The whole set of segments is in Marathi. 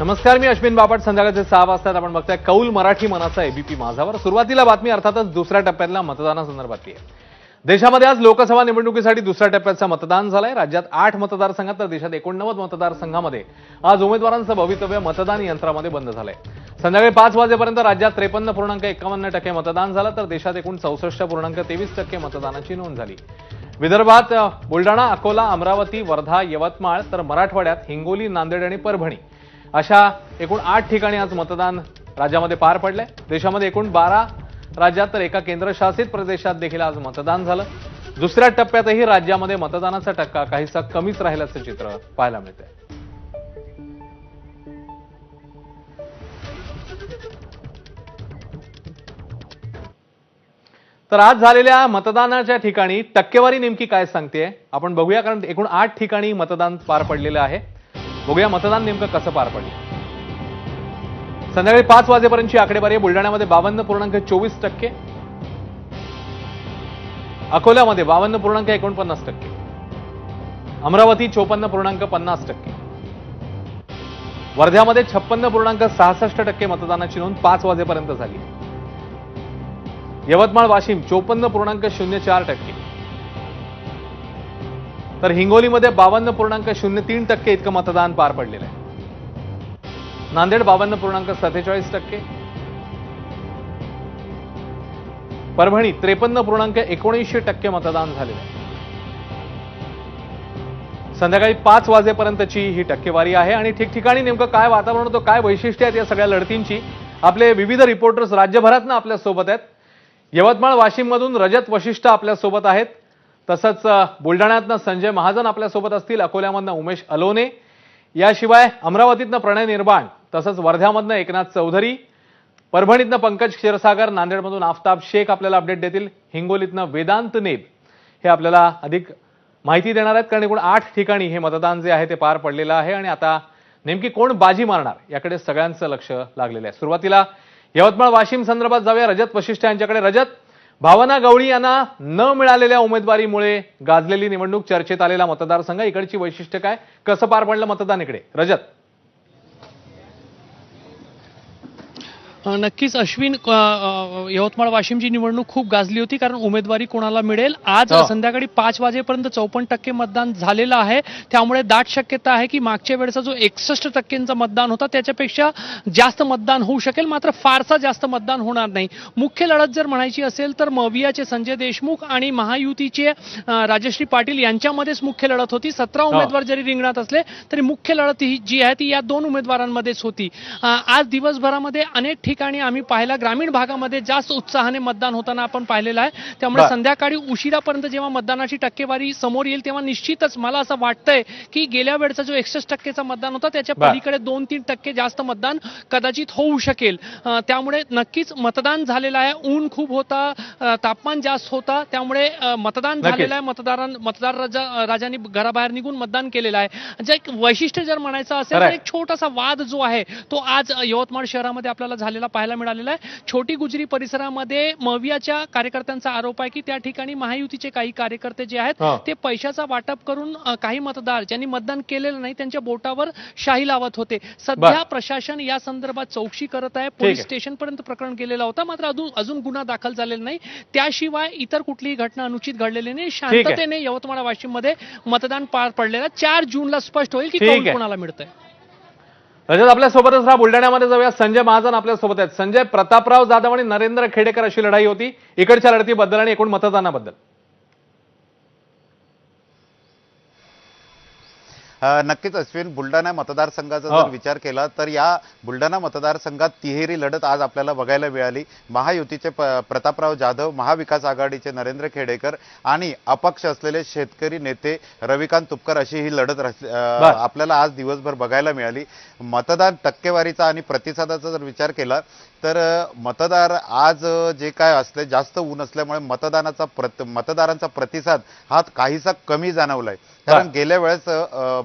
नमस्कार मी अश्विन बापट. संध्याकाळचे सहा वाजतात आपण बघताय कौल मराठी मनाचा एबीपी माझावर. सुरुवातीला बातमी अर्थातच दुसऱ्या टप्प्यातल्या मतदानासंदर्भातली आहे. देशामध्ये आज लोकसभा निवडणुकीसाठी दुसऱ्या टप्प्याचं मतदान झालंय. राज्यात आठ मतदारसंघात तर देशात एकोणनव्वद मतदारसंघामध्ये आज उमेदवारांचं भवितव्य मतदान यंत्रामध्ये बंद झालंय. संध्याकाळी पाच वाजेपर्यंत राज्यात त्रेपन्न पूर्णांक एकावन्न टक्के मतदान झालं तर देशात एकूण चौसष्ट पूर्णांक तेवीस टक्के मतदानाची नोंद झाली. विदर्भात बुलडाणा बुलढाणा अकोला अमरावती वर्धा यवतमाळ तर मराठवाड्यात हिंगोली नांदेड आणि परभणी. अशा एकूण आठ ठिकाणी आज मतदान राज्यामध्ये पार पडलंय. देशामध्ये एकूण बारा राज्यात तर एका केंद्रशासित प्रदेशात देखील आज मतदान झालं. दुसऱ्या टप्प्यातही राज्यामध्ये मतदानाचा टक्का काहीसा कमीच राहिल्याचं चित्र पाहायला मिळतंय. तर आज झालेल्या मतदानाच्या ठिकाणी टक्केवारी नेमकी काय सांगते आपण बघूया कारण एकूण आठ ठिकाणी मतदान पार पडलेलं आहे. बघूया मतदान नेमकं कसं पार पडलं. संध्याकाळी पाच वाजेपर्यंतची आकडेवारी आहे. बुलढाण्यामध्ये बावन्न पूर्णांक चोवीस टक्के. अकोल्यामध्ये बावन्न पूर्णांक एकोणपन्नास टक्के. अमरावती चोपन्न पूर्णांक पन्नास टक्के. वर्ध्यामध्ये छप्पन्न पूर्णांक सहासष्ट टक्के मतदानाची नोंद पाच वाजेपर्यंत झाली. यवतमाळ वाशिम चोपन्न पूर्णांक शून्य चार टक्के. तर हिंगोलीमध्ये बावन्न पूर्णांक शून्य तीन टक्के इतकं मतदान पार पडलेलं आहे. नांदेड बावन्न पूर्णांक सत्तेचाळीस टक्के. परभणी त्रेपन्न पूर्णांक एकोणीसशे टक्के मतदान झालेलं आहे. संध्याकाळी पाच वाजेपर्यंतची ही टक्केवारी आहे आणि ठिकठिकाणी नेमकं काय वातावरण होतं काय वैशिष्ट्य आहेत या सगळ्या लढतींची आपले विविध रिपोर्टर्स राज्यभरातनं आपल्यासोबत आहेत. यवतमाळ वाशिममधून रजत वशिष्ठ आपल्यासोबत आहेत. तसंच अ, बुलढाण्यातनं संजय महाजन आपल्यासोबत असतील अकोल्यामधनं उमेश अलोने. याशिवाय अमरावतीतनं प्रणय निर्माण तसंच वर्ध्यामधनं एकनाथ चौधरी परभणीतनं पंकज क्षीरसागर नांदेडमधून आफताब शेख आपल्याला अपडेट देतील हिंगोलीतनं वेदांत नेब. हे आपल्याला अधिक माहिती देणार आहेत कारण एकूण आठ ठिकाणी हे मतदान जे आहे ते पार पडलेलं आहे. आणि आता नेमकी कोण बाजी मारणार याकडे सगळ्यांचं लक्ष लागलेलं आहे. सुरुवातीला यवतमाळ वाशिम संदर्भात जाऊया. रजत वशिष्ठ यांच्याकडे. रजत भावना गवळी यांना न मिळालेल्या उमेदवारीमुळे गाजलेली निवडणूक चर्चेत आलेला मतदारसंघ. इकडची वैशिष्ट्य काय? कसं पार पडलं मतदान इकडे? रजत. नक्कीच अश्विन यवतमाळ वाशिमची निवडणूक खूप गाजली होती कारण उमेदवारी कोणाला मिळेल? आज हो. संध्याकाळी पाच वाजेपर्यंत चौपन्न टक्के मतदान झालेलं आहे. त्यामुळे दाट शक्यता आहे की मागच्या वेळेचा जो एकसष्ट टक्क्यांचा मतदान होता त्याच्यापेक्षा जास्त मतदान होऊ शकेल. मात्र फारसा जास्त मतदान होणार नाही. मुख्य लढत जर म्हणायची असेल तर मवियाचे संजय देशमुख आणि महायुतीचे राजश्री पाटील यांच्यामध्येच मुख्य लढत होती. सतरा उमेदवार जरी रिंगणात असले तरी मुख्य लढत ही जी आहे ती या दोन उमेदवारांमध्येच होती. आज दिवसभरामध्ये अनेक ठिकाणी आम्ही पाहिला ग्रामीण भागामध्ये जास्त उत्साहाने मतदान होताना आपण पाहिलेलं आहे त्यामुळे. संध्याकाळी उशिरापर्यंत जेव्हा मतदानाची टक्केवारी समोर येईल तेव्हा निश्चितच मला असं वाटतंय की गेल्या वेळचा जो एकसष्ट टक्केचा मतदान होता त्याच्या. पलीकडे दोन तीन टक्के जास्त मतदान कदाचित होऊ शकेल त्यामुळे नक्कीच मतदान झालेलं आहे ऊन खूप होता तापमान जास्त होता त्यामुळे मतदान. झालेलं आहे मतदारां मतदार राजा राजांनी घराबाहेर निघून मतदान केलेलं आहे जे एक वैशिष्ट्य जर म्हणायचं असेल तर. एक छोटासा वाद जो आहे तो आज यवतमाळ शहरामध्ये आपल्याला झालेला पाहायला मिळालेला आहे छोटी गुजरी परिसरामध्ये मवियाच्या कार्यकर्त्यांचा आरोप आहे की त्या ठिकाणी महायुतीचे काही कार्यकर्ते जे आहेत. ते पैशाचा वाटप करून काही मतदार ज्यांनी मतदान केलेलं नाही त्यांच्या बोटावर शाही लावत होते सध्या. प्रशासन या संदर्भात चौकशी करत आहे. पोलीस स्टेशन पर्यंत प्रकरण केलेलं होता मात्र अजून अजून गुन्हा दाखल झालेला नाही त्याशिवाय इतर कुठलीही घटना अनुचित घडलेली नाही शांततेने यवतमाळ वाशिममध्ये मतदान पार पडलेलं चार जूनला स्पष्ट होईल की आहे. कोणाला मिळतंय रजत आपल्यासोबतच राहा. बुलढाण्यामध्ये जाऊया. संजय महाजन आपल्यासोबत आहेत. संजय प्रतापराव जाधव आणि नरेंद्र खेडेकर अशी लढाई होती. इकडच्या लढतीबद्दल आणि एकूण मतदानाबद्दल. नक्कीच अश्विन बुलढाणा मतदारसंघाचा हो. जर विचार केला तर या बुलढाणा मतदारसंघात तिहेरी लढत आज आपल्याला बघायला मिळाली महायुतीचे प्रतापराव जाधव महाविकास आघाडीचे नरेंद्र खेडेकर आणि अपक्ष असलेले शेतकरी नेते रविकांत तुपकर अशी ही लढत. आपल्याला आज दिवसभर बघायला मिळाली मतदान टक्केवारीचा आणि प्रतिसादाचा जर विचार केला तर मतदार आज जे काय असले जास्त ऊन असल्यामुळे मतदानाचा प्रत मतदारांचा प्रतिसाद हा काहीसा कमी जाणवलाय. कारण गेल्या वेळेस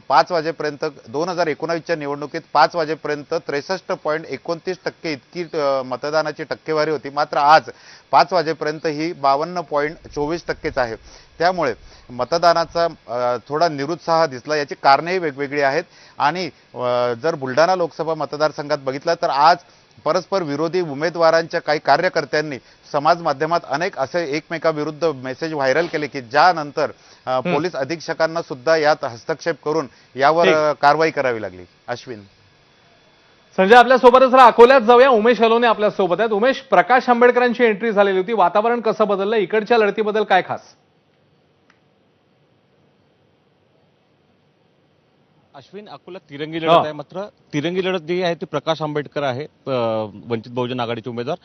पाच वाजेपर्यंत दोन हजार एकोणावीसच्या निवडणुकीत पाच वाजेपर्यंत त्रेसष्ट पॉईंट एकोणतीस टक्के इतकी मतदानाची टक्केवारी होती. मात्र आज पाच वाजेपर्यंत ही बावन्न पॉईंट चोवीस टक्केच आहे. त्यामुळे मतदानाचा थोडा निरुत्साह दिसला. याची कारणेही वेगवेगळी आहेत. आणि जर बुलढाणा लोकसभा मतदारसंघात बघितलं तर आज परस्पर विरोधी उमेदवारांच्या काही कार्यकर्त्यांनी समाज माध्यमात अनेक असे एकमेकाविरुद्ध मेसेज व्हायरल केले की ज्यानंतर पोलीस अधीक्षकांना सुद्धा यात हस्तक्षेप करून यावर कारवाई करावी लागली. अश्विन. संजय आपल्या सोबतच राहा. अकोल्यात जाऊया. उमेश हलोने आपल्यासोबत आहेत. उमेश प्रकाश आंबेडकरांची एंट्री झालेली होती. वातावरण कसं बदललं? इकडच्या लढतीबद्दल काय खास? अश्विन अकोल्यात तिरंगी. लढत आहे मात्र तिरंगी लढत जी आहे ती प्रकाश आंबेडकर आहे वंचित बहुजन आघाडीचे उमेदवार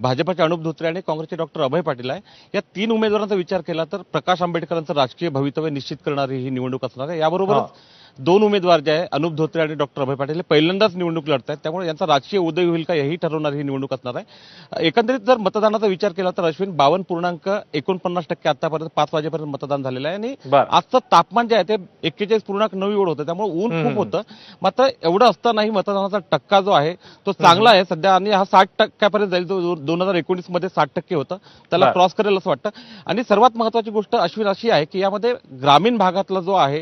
भाजपचे अनुप धोत्रे आणि काँग्रेसचे डॉक्टर अभय पाटील आहे. या तीन उमेदवारांचा विचार केला तर प्रकाश आंबेडकरांचं राजकीय भवितव्य निश्चित करणारी ही निवडणूक असणार आहे. याबरोबरच दोन उमेदवार जे आहे अनुप धोत्रे आणि डॉक्टर अभय पाटील हे पहिल्यांदाच निवडणूक लढत आहेत. त्यामुळे यांचा राजकीय उदय होईल का हेही ठरवणारी ही निवडणूक असणार आहे. एकंदरीत जर मतदानाचा विचार केला तर अश्विन बावन्न पूर्णांक एकोणपन्नास टक्के आतापर्यंत पाच वाजेपर्यंत मतदान झालेलं आहे. आणि. आजचं तापमान जे आहे ते एक्केचाळीस पूर्णांक नऊ एवढं होतं. त्यामुळे ऊन. खूप होतं. मात्र एवढं असतानाही मतदानाचा टक्का जो आहे तो चांगला आहे. सध्या आणि हा साठ टक्क्यापर्यंत जाईल जो दोन हजार एकोणीसमध्ये साठ टक्के होतं. त्याला. क्रॉस करेल असं वाटतं. आणि सर्वात महत्वाची गोष्ट अश्विन अशी आहे की यामध्ये ग्रामीण भागातला जो आहे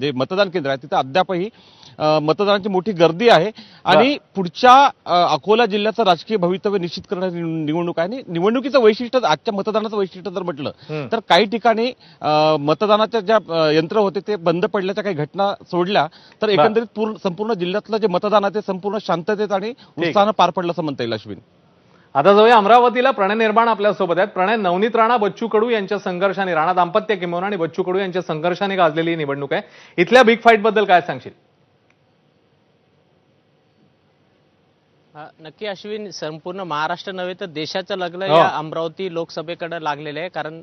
जे मतदान केंद्र आहे तिथे अद्यापही मतदानाची मोठी गर्दी आहे. आणि पुढच्या अकोला जिल्ह्याचं राजकीय भवितव्य निश्चित करणारी निव- निवडणूक आहे. आणि निवडणुकीचं वैशिष्ट्य आजच्या मतदानाचं वैशिष्ट्य जर म्हटलं. तर काही ठिकाणी मतदानाच्या ज्या यंत्र होते ते बंद पडल्याच्या काही घटना सोडल्या तर एकंदरीत पूर्ण संपूर्ण जिल्ह्यातलं जे मतदान आहे ते संपूर्ण शांततेत आणि उत्साहानं पार पडलं असं म्हणता येईल अश्विन. आता जाऊया अमरावतीला. प्रणय निर्माण आपल्यासोबत आहेत. प्रणय नवनीत राणा बच्चू कडू यांच्या संघर्षाने राणा दाम्पत्य किमोना आणि बच्चू कडू यांच्या संघर्षाने गाजलेली निवडणूक आहे. इथल्या बिग फाईटबद्दल काय सांगशील? नक्की अश्विन संपूर्ण महाराष्ट्र नव्हे तर देशाचं लग्न हो. या अमरावती लोकसभेकडे लागलेलं आहे. कारण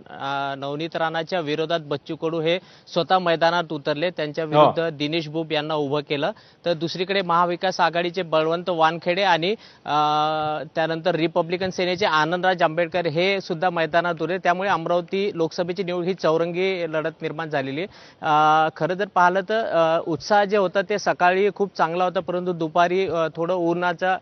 नवनीत राणाच्या विरोधात बच्चू कडू हे स्वतः मैदानात उतरले. त्यांच्या विरुद्ध दिनेश बुब यांना उभं केलं. तर दुसरीकडे महाविकास आघाडीचे बळवंत वानखेडे आणि त्यानंतर रिपब्लिकन सेनेचे आनंदराज आंबेडकर हे सुद्धा मैदानात उरले त्यामुळे अमरावती लोकसभेची निवड ही चौरंगी लढत निर्माण झालेली आहे. खरं जर पाहिलं तर उत्साह जे होता ते सकाळी खूप चांगला होता. परंतु दुपारी थोडं उन्हाचा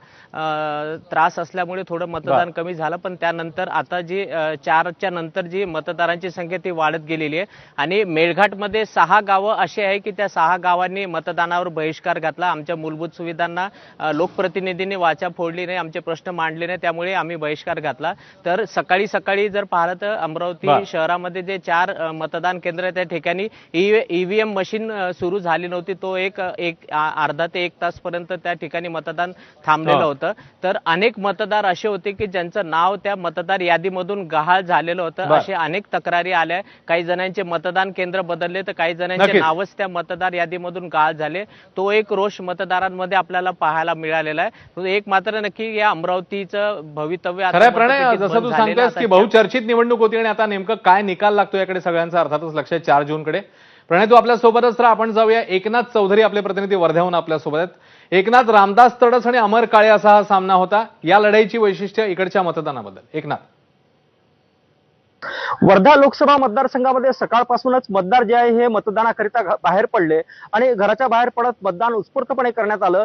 त्रास असल्यामुळे थोडं मतदान कमी झालं पण त्यानंतर आता जी चारच्या नंतर जी मतदारांची संख्या ती वाढत गेलेली आहे आणि मेळघाटमध्ये सहा गावं अशी आहे की त्या सहा गावांनी मतदानावर बहिष्कार घातला आमच्या मूलभूत सुविधांना लोकप्रतिनिधींनी वाचा फोडली नाही आमचे प्रश्न मांडले नाही त्यामुळे आम्ही बहिष्कार घातला तर सकाळी सकाळी जर पाहिलं तर अमरावती. शहरामध्ये जे चार मतदान केंद्र आहे त्या ठिकाणी ईव्हीएम मशीन सुरू झाली नव्हती तो एक अर्धा ते एक तास पर्यंत त्या ठिकाणी मतदान थांबलेलं. होतं. तर अनेक मतदार असे होते की ज्यांचं नाव त्या मतदार यादीमधून गहाळ झालेलं होतं. असे अनेक तक्रारी आल्या. काही जणांचे मतदान केंद्र बदलले तर काही जणांचे. नावच त्या मतदार यादीमधून गहाळ झाले. तो एक रोष मतदारांमध्ये आपल्याला पाहायला मिळालेला आहे. एक मात्र नक्की या अमरावतीचं भवितव्य प्रणय जसं तू आता की बहुचर्चित निवडणूक होती आणि आता नेमकं काय निकाल लागतो याकडे सगळ्यांचं अर्थातच लक्ष आहे चार जूनकडे. प्रणय तू आपल्या सोबतच राहा. आपण जाऊया एकनाथ चौधरी आपले प्रतिनिधी वर्ध्याहून आपल्यासोबत आहेत. एकनाथ रामदास तडस आणि अमर काळे असा हा सामना होता. या लढाईची वैशिष्ट्य इकडच्या मतदानाबद्दल. एकनाथ. वर्धा लोकसभा मतदारसंघामध्ये सकाळपासूनच मतदार जे आहे हे मतदानाकरिता बाहेर पडले आणि घराच्या बाहेर पडत मतदान उत्स्फूर्तपणे करण्यात आलं.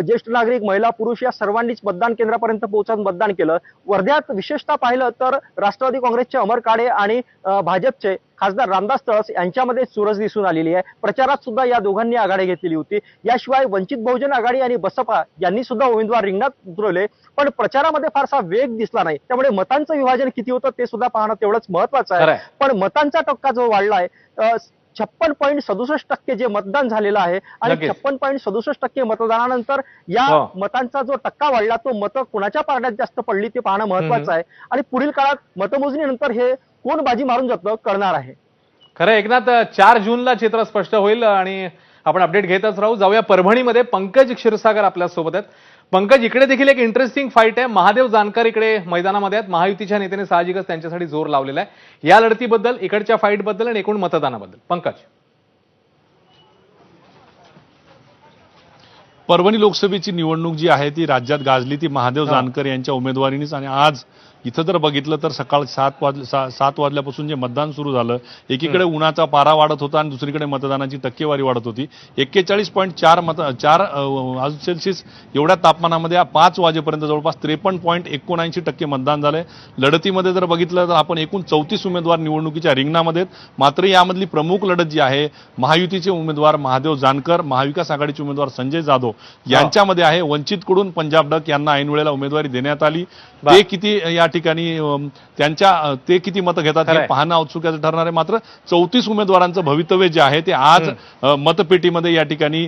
ज्येष्ठ नागरिक महिला पुरुष या सर्वांनीच मतदान केंद्रापर्यंत पोहोचत मतदान केलं. वर्ध्यात विशेषतः पाहिलं तर राष्ट्रवादी काँग्रेसचे अमर काळे आणि भाजपचे खासदार रामदास तळस यांच्यामध्ये चुरस दिसून आलेली आहे. प्रचारात सुद्धा या दोघांनी आघाडी घेतलेली होती. याशिवाय वंचित बहुजन आघाडी आणि बसपा यांनी सुद्धा उमेदवार रिंगणात उतरवले. पण प्रचारामध्ये फारसा वेग दिसला नाही. त्यामुळे मतांचं विभाजन किती होतं ते सुद्धा पाहणं तेवढंच महत्वाचं आहे. पण मतांचा टक्का जो वाढलाय छप्पन पॉईंट सदुसष्ट टक्के जे मतदान झालेलं आहे आणि. छप्पन पॉईंट सदुसष्ट टक्के मतदानानंतर या हो. मतांचा जो टक्का वाढला तो मतं कुणाच्या पारड्यात जास्त पडली ते पाहणं महत्वाचं आहे. आणि पुढील काळात मतमोजणीनंतर हे कोण बाजी मारून जातं करणार आहे. खरं एकनाथ चार जूनला चित्र स्पष्ट होईल आणि आपण अपडेट घेतच राहू. जाऊया परभणीमध्ये पंकज क्षीरसागर आपल्यासोबत आहेत. पंकज इकडे देखील एक इंटरेस्टिंग फाईट आहे. महादेव जानकर इकडे मैदानामध्ये आहेत. महायुतीच्या नेत्याने साहजिकच त्यांच्यासाठी जोर लावलेला आहे. या लढतीबद्दल इकडच्या फाईटबद्दल आणि एकूण मतदानाबद्दल. पंकज. परभणी लोकसभेची निवडणूक जी आहे ती राज्यात गाजली ती महादेव जानकर यांच्या उमेदवारीनेच आणि आज इथं जर बघितलं तर सकाळ सात वाजले सा- सात वाजल्यापासून जे मतदान सुरू झालं एकीकडे उन्हाचा पारा वाढत होता आणि दुसरीकडे मतदानाची टक्केवारी वाढत होती. एक्केचाळीस पॉईंट चार मत चार अ, सेल्सिअस एवढ्या तापमानामध्ये पाच वाजेपर्यंत जवळपास त्रेपन्न पॉईंट एकोणऐंशी टक्के मतदान झालंय. लढतीमध्ये जर बघितलं तर आपण एकूण चौतीस उमेदवार निवडणुकीच्या रिंगणामध्ये. मात्र यामधली प्रमुख लढत जी आहे महायुतीचे उमेदवार महादेव जानकर महाविकास आघाडीचे उमेदवार संजय जाधव यांच्यामध्ये आहे. वंचितकडून पंजाब डक यांना ऐनवेळेला उमेदवारी देण्यात आली. ते किती या ठिकाणी त्यांच्या ते किती मतं घेतात हे. पाहणं औत्सुक्याचं ठरणार आहे. मात्र चौतीस उमेदवारांचं भवितव्य जे आहे ते आज मतपेटीमध्ये या ठिकाणी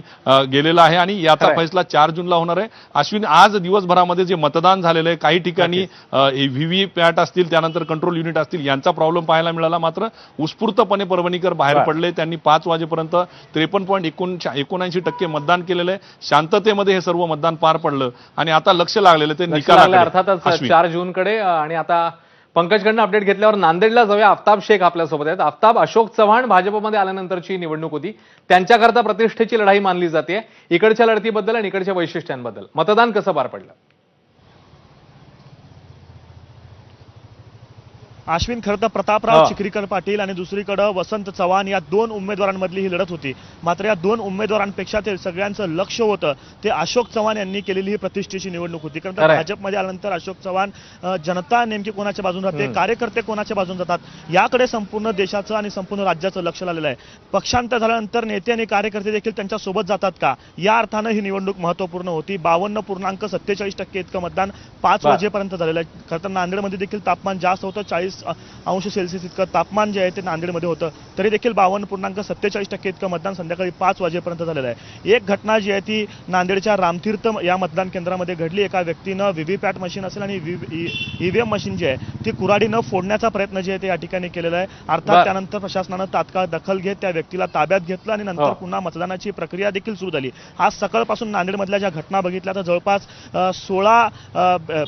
गेलेलं आहे आणि याचा. फैसला चार जूनला होणार आहे. अश्विन आज दिवसभरामध्ये जे मतदान झालेलं आहे काही ठिकाणी व्हीव्ही पॅट असतील त्यानंतर कंट्रोल युनिट असतील यांचा प्रॉब्लेम पाहायला मिळाला. मात्र उत्स्फूर्तपणे परभणीकर बाहेर. पडले. त्यांनी पाच वाजेपर्यंत त्रेपन्न पॉईंट एकोणऐंशी टक्के मतदान केलेलं आहे. शांततेमध्ये हे सर्व मतदान पार पडलं आणि आता लक्ष लागलेलं ते निकालाकडे. अर्थातच. चार जूनकडे अं, आणि आता पंकजकडनं अपडेट घेतल्यावर नांदेडला जाऊया. आफताब शेख आपल्यासोबत आहेत. आफताब अशोक चव्हाण भाजपमध्ये आल्यानंतरची निवडणूक होती. त्यांच्याकरता प्रतिष्ठेची लढाई मानली जाते. इकडच्या लढतीबद्दल आणि इकडच्या वैशिष्ट्यांबद्दल. मतदान कसं पार पडलं? अश्विन खरं तर प्रतापराव. चिखलीकर पाटील आणि दुसरीकडे वसंत चव्हाण या दोन उमेदवारांमधली ही लढत होती. मात्र या दोन उमेदवारांपेक्षा ते सगळ्यांचं लक्ष होतं. ते अशोक चव्हाण यांनी केलेली ही प्रतिष्ठेची निवडणूक होती. कारण. भाजपमध्ये आल्यानंतर अशोक चव्हाण जनता नेमकी कोणाच्या बाजून राहते. कार्यकर्ते कोणाच्या बाजून जातात? याकडे संपूर्ण देशाचं आणि संपूर्ण राज्याचं लक्ष लागलेलं आहे. पक्षांतर झाल्यानंतर नेते आणि कार्यकर्ते देखील त्यांच्यासोबत जातात का? या अर्थानं ही निवडणूक महत्त्वपूर्ण होती. बावन्न पूर्णांक सत्तेचाळीस टक्के इतकं मतदान पाच. वाजेपर्यंत झालेलं आहे. खरं तर नांदेडमध्ये देखील तापमान जास्त होतं. चाळीस अंश सेल्सिअस इतकं तापमान जे आहे ते नांदेडमध्ये होतं तरी देखील बावन्न पूर्णांक सत्तेचाळीस टक्के इतकं मतदान संध्याकाळी पाच वाजेपर्यंत झालेलं आहे एक घटना जी आहे ती नांदेडच्या रामतीर्थ या मतदान केंद्रामध्ये घडली एका व्यक्तीनं व्हीव्हीपॅट मशीन असेल आणि ईव्हीएम मशीन जी आहे ती कुराडीनं फोडण्याचा प्रयत्न जे आहे ते या ठिकाणी केलेला आहे. अर्थात त्यानंतर प्रशासनानं तात्काळ दखल घेत त्या व्यक्तीला ताब्यात घेतलं आणि हो. नंतर पुन्हा मतदानाची प्रक्रिया देखील सुरू झाली आज सकाळपासून नांदेडमधल्या ज्या घटना बघितल्या तर जवळपास सोळा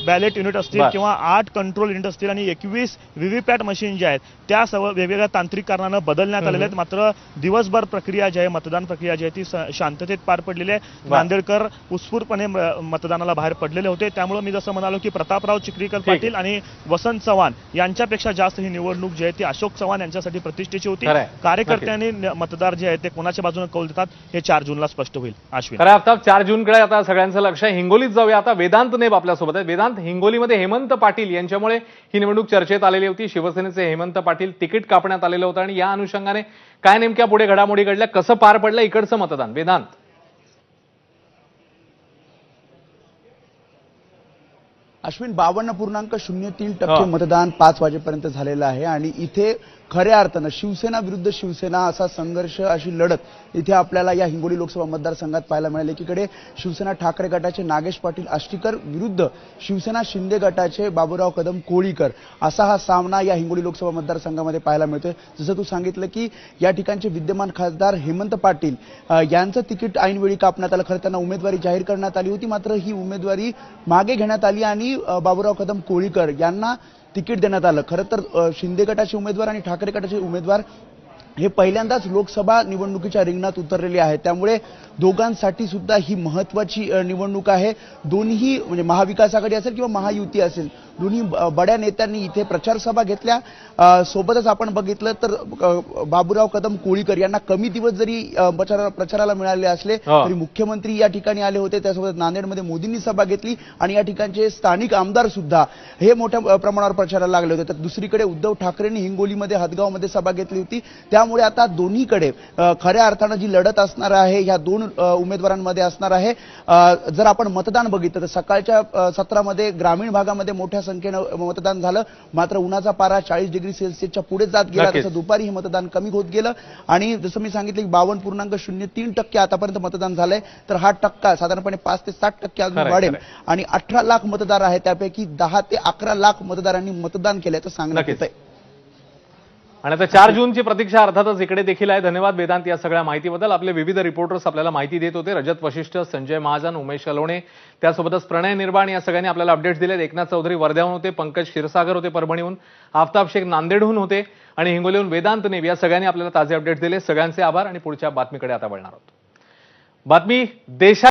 बॅलेट युनिट असतील. किंवा आठ कंट्रोल युनिट असतील आणि एकवीस व्हीव्हीपॅट मशीन ज्या आहेत त्या सर्व वेगवेगळ्या तांत्रिक कारणानं बदलण्यात आलेल्या आहेत. मात्र दिवसभर प्रक्रिया जी आहे मतदान प्रक्रिया जी आहे ती शांततेत पार पडलेली आहे. नांदेडकर उत्स्फूर्तपणे मतदानाला बाहेर पडलेले होते. त्यामुळे मी जसं म्हणालो की प्रतापराव चिखलीकर आहे. पाटील आणि वसंत चव्हाण यांच्यापेक्षा जास्त ही निवडणूक जी आहे ती अशोक चव्हाण यांच्यासाठी प्रतिष्ठेची होती. कार्यकर्त्यांनी मतदार जे आहेत ते कोणाच्या बाजूने कौल देतात हे चार जूनला स्पष्ट होईल. अश्विन. आफताब चार जूनकडे आता सगळ्यांचं लक्ष आहे. हिंगोलीत जाऊया. आता वेदांत नेब आपल्यासोबत आहे वेदांत हिंगोलीमध्ये हेमंत पाटील यांच्यामुळे ही निवडणूक चर्चेत आलेली होती शिवसेनेचे हेमंत पाटील तिकीट कापण्यात आलेलं होतं आणि या अनुषंगाने काय नेमक्या पुढे घडामोडी घडल्या कसं पार पडलं इकडचं मतदान वेदांत अश्विन बावन्न पूर्णांक शून्य तीन. टक्के मतदान पाच वाजेपर्यंत झालेलं आहे आणि इथे खऱ्या अर्थानं शिवसेना विरुद्ध शिवसेना असा संघर्ष अशी लढत इथे आपल्याला या हिंगोली लोकसभा मतदारसंघात पाहायला मिळाली. एकीकडे शिवसेना ठाकरे गटाचे नागेश पाटील आष्टीकर विरुद्ध शिवसेना शिंदे गटाचे बाबूराव कदम कोळीकर असा हा सामना या हिंगोली लोकसभा मतदारसंघामध्ये पाहायला मिळतोय. जसं तू सांगितलं की या ठिकाणचे विद्यमान खासदार हेमंत पाटील यांचं तिकीट ऐनवेळी कापण्यात आलं. खरं त्यांना उमेदवारी जाहीर करण्यात आली होती. मात्र ही उमेदवारी मागे घेण्यात आली आणि बाबूराव कदम कोळीकर यांना तिकीट देण्यात आलं. खरं तर शिंदे गटाचे उमेदवार आणि ठाकरे गटाचे उमेदवार हे पहिल्यांदाच लोकसभा निवडणुकीच्या रिंगणात उतरलेले आहेत. त्यामुळे दोघांसाठी सुद्धा ही महत्वाची निवडणूक आहे. दोन्ही म्हणजे महाविकास आघाडी असेल किंवा महायुती असेल दोन्ही बड्या नेत्यांनी इथे प्रचार सभा घेतल्या. सोबतच आपण बघितलं तर बाबूराव कदम कोळीकर यांना कमी दिवस जरी प्रचारा प्रचाराला मिळाले असले. तरी मुख्यमंत्री या ठिकाणी आले होते. त्यासोबत नांदेडमध्ये मोदींनी सभा घेतली आणि या ठिकाणचे स्थानिक आमदार सुद्धा हे मोठ्या प्रमाणावर प्रचाराला लागले होते. तर दुसरीकडे उद्धव ठाकरेंनी हिंगोलीमध्ये हदगावमध्ये सभा घेतली होती. त्यामुळे आता दोन्हीकडे खऱ्या अर्थानं जी लढत असणार आहे ह्या दोन उमेदवारांमध्ये असणार आहे जर आपण मतदान बघितलं तर सकाळच्या सत्रामध्ये ग्रामीण भागामध्ये मोठ्या संख्येनं मतदान झालं मात्र उन्हाचा पारा चाळीस डिग्री सेल्सिअसच्या पुढे जात गेला. तसं दुपारी हे मतदान कमी होत गेलं आणि जसं मी सांगितलं की बावन्न पूर्णांक शून्य तीन टक्के आतापर्यंत मतदान झालंय तर हा टक्का साधारणपणे पाच ते सात टक्के अजून वाढेल. आणि अठरा लाख मतदार आहेत त्यापैकी दहा ते अकरा लाख मतदारांनी मतदान केल्याचं सांगण्यात. येत आहे आणि आता चार जूनची प्रतीक्षा अर्थातच इकडे देखील आहे. धन्यवाद वेदांत या सगळ्या माहितीबद्दल. आपले विविध रिपोर्टर्स आपल्याला माहिती देत होते. रजत वशिष्ठ संजय महाजन उमेश अलोणे त्यासोबतच प्रणय निर्वाण या सगळ्यांनी आपल्याला अपडेट्स दिलेत. एकनाथ चौधरी वर्ध्याहून होते पंकज क्षीरसागर होते परभणीहून आफताब शेख नांदेडहून होते आणि हिंगोलीहून वेदांत नेव या सगळ्यांनी आपल्याला ताजे अपडेट्स दिले. सगळ्यांचे आभार आणि पुढच्या बातमीकडे आता वळणार आहोत. बातमी देशा